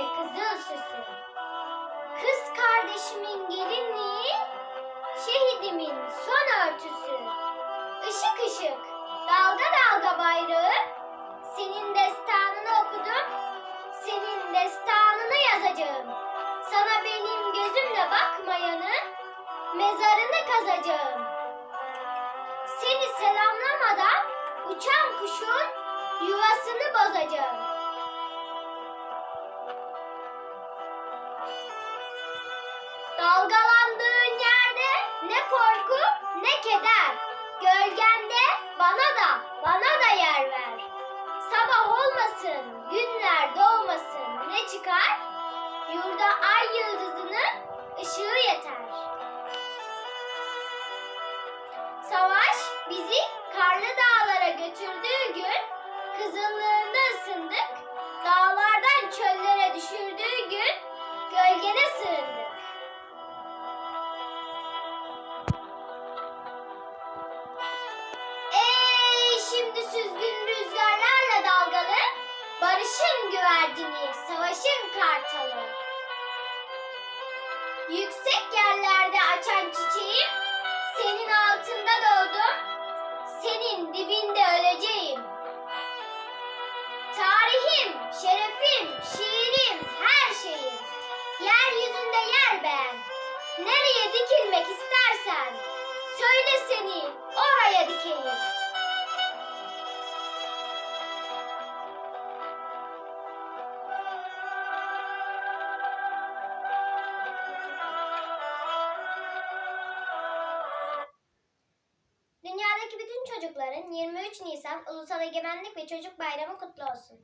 örtüsü. Kız kardeşimin gelinliği, şehidimin son örtüsü. Işık ışık, dalga dalga bayrağı, senin destanını okudum, senin destanını yazacağım. Sana benim gözümle bakmayanın mezarını kazacağım. Seni selamlamadan uçan kuşun yuvasını bozacağım. Gölgende bana da bana da yer ver. Sabah olmasın, günler doğmasın ne çıkar? Yurda ay yıldızının ışığı yeter. Savaş bizi karlı dağlara götürdüğü gün kızıllığında ısındık. Güvercini, savaşın kartalı. Yüksek yerlerde açan çiçeğim, senin altında doğdum, senin dibinde öleceğim. Tarihim, şerefim, şiirim, her şeyim. Yeryüzünde yer beğen. Nereye dikilmek istersen, söyle seni oraya dikeyim. Çocukların 23 Nisan Ulusal Egemenlik ve Çocuk Bayramı kutlu olsun.